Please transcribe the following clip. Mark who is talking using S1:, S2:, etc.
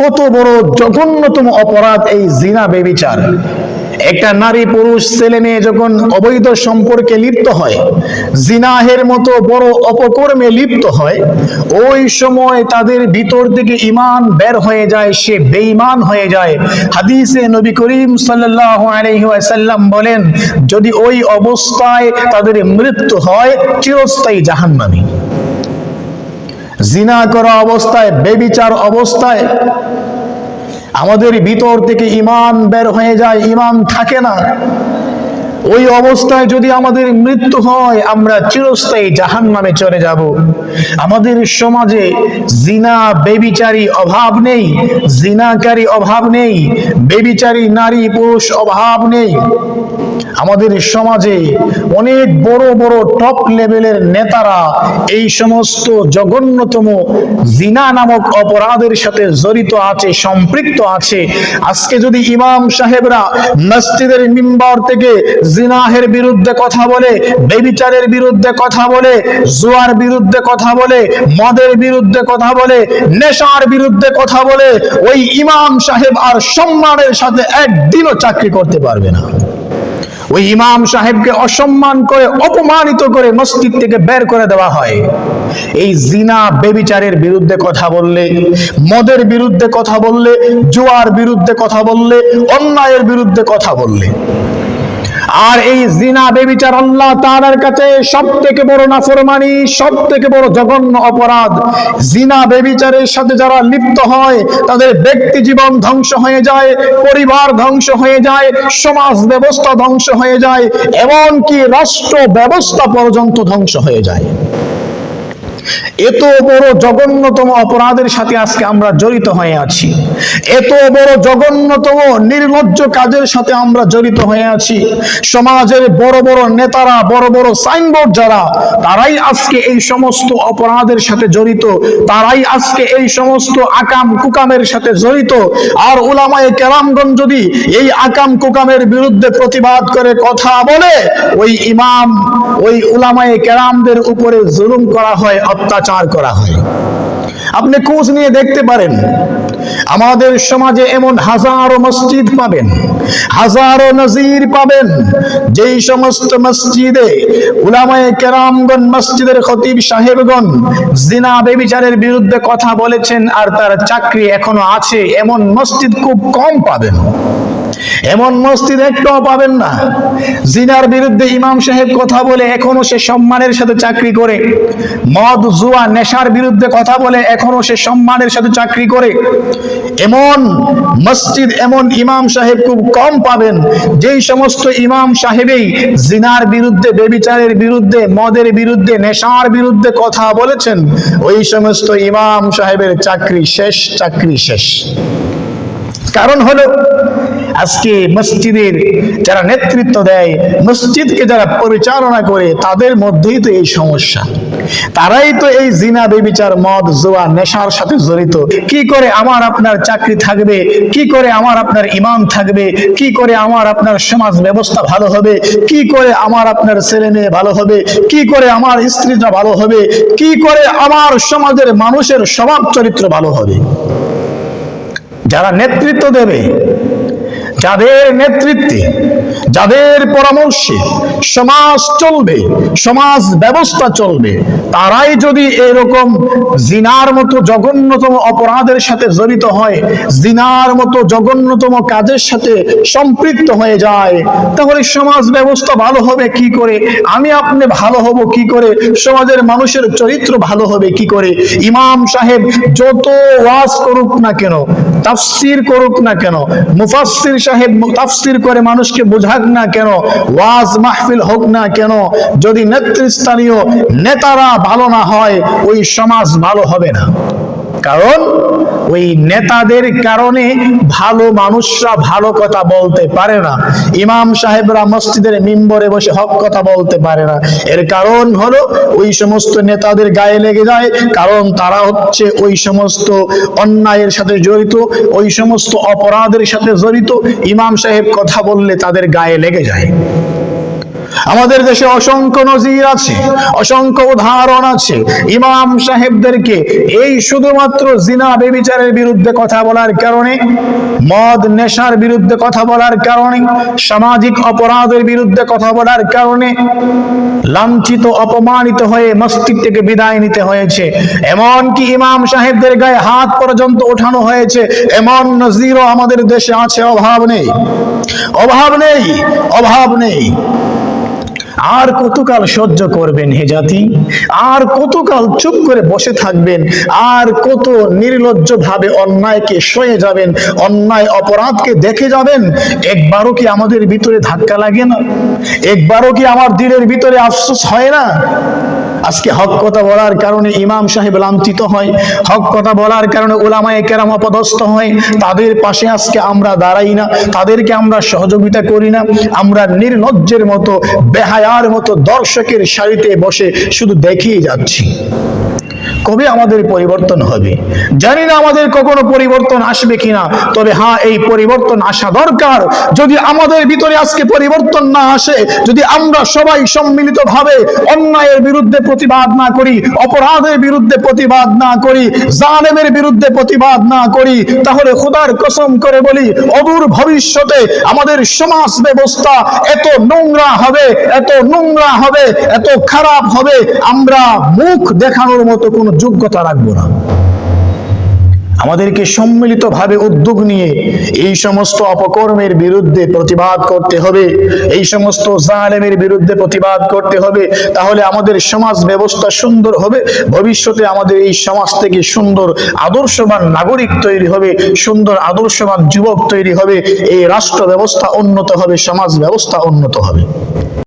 S1: কত বড় জঘন্যতম অপরাধ এই জিনা বেবিচার। একটা নারী পুরুষ ছেলে মেয়ে যখন অবৈধ সম্পর্কে লিপ্ত হয়, জিনাহের মতো বড় অপকর্মে লিপ্ত হয়, ওই সময় তাদের ভিতর থেকে ইমান বের হয়ে যায়, সে বেঈমান হয়ে যায়। হাদিসে নবী করিম ওয়াসাল্লাম বলেন, যদি ওই অবস্থায় তাদের মৃত্যু হয়, চিরস্থায়ী জাহান্নামী। জিনা করা অবস্থায়, বেবিচার অবস্থায় আমাদের ভিতর থেকে ইমান বের হয়ে যায়, ইমান থাকে না। ওই অবস্থায় যদি আমাদের মৃত্যু হয়, আমরা চিরস্থায়ী জাহান নামে চলে যাব। আমাদের সমাজে জিনা, বেবিচারী অভাব নেই, জিনাকারী অভাব নেই, বেবিচারী নারী পুরুষ অভাব নেই। আমাদের সমাজে অনেক বড় বড় টপ লেভেলের নেতারা এই সমস্ত জঘন্যতম জিনা নামক অপরাধের সাথে জড়িত আছে, সম্পৃক্ত আছে। আজকে যদি ইমাম সাহেবরা মসজিদের মিম্বার থেকে জিনাহের বিরুদ্ধে কথা বলে, বেবিচারের বিরুদ্ধে কথা বলে, জুয়ার বিরুদ্ধে কথা বলে, মদের বিরুদ্ধে কথা বলে, নেশার বিরুদ্ধে কথা বলে, ওই ইমাম সাহেব আর সম্মানের সাথে একদিনও চাকরি করতে পারবে না। ওই ইমাম সাহেবকে অসম্মান করে, অপমানিত করে মসজিদ থেকে বের করে দেওয়া হয়। এই জিনা বেবিচারের বিরুদ্ধে কথা বললে, মদের বিরুদ্ধে কথা বললে, জোয়ার বিরুদ্ধে কথা বললে, অন্যায়ের বিরুদ্ধে কথা বললে। আর এই জিনা বেবিচার আল্লাহ তাআলার কাছে সব থেকে বড় নাফরমানি সব থেকে বড় জঘন্য অপরাধ। জিনা বেবিচারের সাথে যারা লিপ্ত হয়, তাদের ব্যক্তি জীবন ধ্বংস হয়ে যায়, পরিবার ধ্বংস হয়ে যায়, সমাজ ব্যবস্থা ধ্বংস হয়ে যায়, এমনকি রাষ্ট্র ব্যবস্থা পর্যন্ত ধ্বংস হয়ে যায়। এত বড় জঘন্যতম অপরাধের সাথে আজকে আমরা জড়িত হয়ে আছি। এত বড় জঘন্যতম, নির্লজ্জ কাজের সাথে আমরা জড়িত হয়ে আছি। সমাজের বড় বড় নেতারা, বড় বড় সাইনবোর্ড যারা, তারাই আজকে এই সমস্ত অপরাধের সাথে জড়িত। তারাই আজকে এই সমস্ত আকাম কুকামের সাথে জড়িত। আর উলামায়ে কেরামগণ যদি এই আকাম কুকামের বিরুদ্ধে প্রতিবাদ করে কথা বলে, ওই ইমাম, ওই উলামায়ে কেরামদের উপরে জুলুম করা হয় অত্যাচার করা হয়। আপনি খোঁজ নিয়ে দেখতে পারেন, আমাদের সমাজে এমন হাজারো মসজিদ পাবেন, হাজারো নজির পাবেন, যেই সমস্ত মসজিদে উলামায়ে কেরামগণ, মসজিদের খতিব সাহেবগণ জিনা বেবিচারের বিরুদ্ধে কথা বলেছেন আর তার চাকরি এখনও আছে, এমন মসজিদ খুব কম পাবেন। এমন মসজিদ একটাও পাবেন না। জিনার বিরুদ্ধে ইমাম সাহেব কথা বলে এখনও সে সম্মানের সাথে চাকরি করে। মদ, জুয়া, নেশার বিরুদ্ধে কথা বলে এখনও সে সম্মানের সাথে চাকরি করে। এমন মসজিদ এমন ইমাম সাহেব খুব কম পাবেন, যেই সমস্ত ইমাম সাহেবেই জিনার বিরুদ্ধে, বেবিচারের বিরুদ্ধে, মদের বিরুদ্ধে, নেশার বিরুদ্ধে কথা বলেছেন। ওই সমস্ত ইমাম সাহেবের চাকরি শেষ চাকরি শেষ। কারণ হলো, আজকে মসজিদের যারা নেতৃত্ব দেয়, মসজিদকে যারা পরিচালনা করে, তাদের মধ্যেই তো এই সমস্যা। তারাই তো এই জিনা, বেবিচার, মদ, জোয়া, নেশার সাথে জড়িত। কি করে আমার আপনার চাকরি থাকবে? কি করে আমার আপনার ইমাম থাকবে? কি করে আমার আপনার সমাজ ব্যবস্থা ভালো হবে? কি করে আমার আপনার ছেলে মেয়ে ভালো হবে? কি করে আমার স্ত্রীটা ভালো হবে? কি করে আমার সমাজের মানুষের স্বভাব চরিত্র ভালো হবে? যারা নেতৃত্ব দেবে যাদের নেতৃত্বে যাদের পরামর্শে সমাজ চলবে, সমাজ ব্যবস্থা চলবে, তারাই যদি এরকম জিনার মতো জঘন্যতম অপরাধের সাথে জড়িত হয়, জিনার মতো জঘন্যতম কাজের সাথে সম্পৃক্ত হয়ে যায়, তাহলে সমাজ ব্যবস্থা ভালো হবে কি করে? আমি আপনি ভালো হব কি করে? সমাজের মানুষের চরিত্র ভালো হবে কি করে? ইমাম সাহেব যত ওয়াজ করুক না কেন, তাফসির করুক না কেন, মুফাসসির সাহেব তাফসির করে মানুষকে বোঝাক না কেন, ওয়াজ মাহফিল হোক না কেন, যদি নেতৃস্থানীয় নেতারা ভালো না হয়, ওই সমাজ ভালো হবে না। কারণ ওই নেতাদের কারণে ভালো মানুষরা ভালো কথা বলতে পারে না। ইমাম সাহেবরা মসজিদের মিম্বরে বসে হক কথা বলতে পারে না। এর কারণ হলো ওই সমস্ত নেতাদের গায়ে লেগে যায়, কারণ তারা হচ্ছে ওই সমস্ত অন্যায়ের সাথে জড়িত, ওই সমস্ত অপরাধের সাথে জড়িত। ইমাম সাহেব কথা বললে তাদের গায়ে লেগে যায়। আমাদের দেশে অসংখ্য নজির আছে, অসংখ্য উদাহরণ আছে। ইমাম সাহেবদেরকে এই শুধুমাত্র জিনা বেবিচারের বিরুদ্ধে কথা বলার কারণে, মদ, নেশার বিরুদ্ধে কথা বলার কারণে, সামাজিক অপরাধের বিরুদ্ধে কথা বলার কারণে লাঞ্ছিত, অপমানিত হয়ে মসজিদ থেকে বিদায় নিতে হয়েছে। এমনকি ইমাম সাহেবদের গায়ে হাত পর্যন্ত ওঠানো হয়েছে। এমন নজিরও আমাদের দেশে আছে, অভাব নেই। অভাব নেই অভাব নেই। আর কতকাল সহ্য করবেন হে জাতি? আর কতকাল চুপ করে বসে থাকবেন? আর কত নির্লজ্জ ভাবে অন্যায়কে সয়ে যাবেন? অন্যায় অপরাধকে দেখে যাবেন? একবারও কি আমাদের ভিতরে ধাক্কা লাগে না? একবারও কি আমার দিলের ভিতরে আফসোস হয় না? আজকে হক কথা বলার কারণে ইমাম সাহেব লাঞ্ছিত হয়। হক কথা বলার কারণে ওলামায় কেরাম অপদস্থ হয়। তাদের পাশে আজকে আমরা দাঁড়াই না। তাদেরকে আমরা সহযোগিতা করি না। আমরা নির্লজ্জের মতো, বেহায়ার মতো দর্শকের সারিতে বসে শুধু দেখিয়ে যাচ্ছি। কবে আমাদের পরিবর্তন হবে? জানি না আমাদের কখনো পরিবর্তন আসবে কিনা, তবে হ্যাঁ এই পরিবর্তন আসা দরকার। যদি আমাদের ভিতরে আজকে পরিবর্তন না আসে, যদি আমরা সবাই সম্মিলিত ভাবে অন্যায়ের বিরুদ্ধে প্রতিবাদ না করি, অপরাধের বিরুদ্ধে প্রতিবাদ না করি, জালেমের বিরুদ্ধে প্রতিবাদ না করি, তাহলে খোদার কসম করে বলি, অদূর ভবিষ্যতে আমাদের সমাজ ব্যবস্থা এত নোংরা হবে, এত নোংরা হবে, এত খারাপ হবে, আমরা মুখ দেখানোর মতো কোনো যোগ্যতা রাখব না। আমাদেরকে সম্মিলিতভাবে উদ্যোগ নিয়ে এই সমস্ত অপকর্মের বিরুদ্ধে প্রতিবাদ করতে হবে, এই সমস্ত জালেমের বিরুদ্ধে প্রতিবাদ করতে হবে, তাহলে আমাদের সমাজ ব্যবস্থা সুন্দর হবে, ভবিষ্যতে আমাদের এই সমাজ থেকে সুন্দর আদর্শবান নাগরিক তৈরি হবে, সুন্দর আদর্শবান যুবক তৈরি হবে, এই রাষ্ট্র ব্যবস্থা উন্নত হবে, সমাজ ব্যবস্থা উন্নত হবে।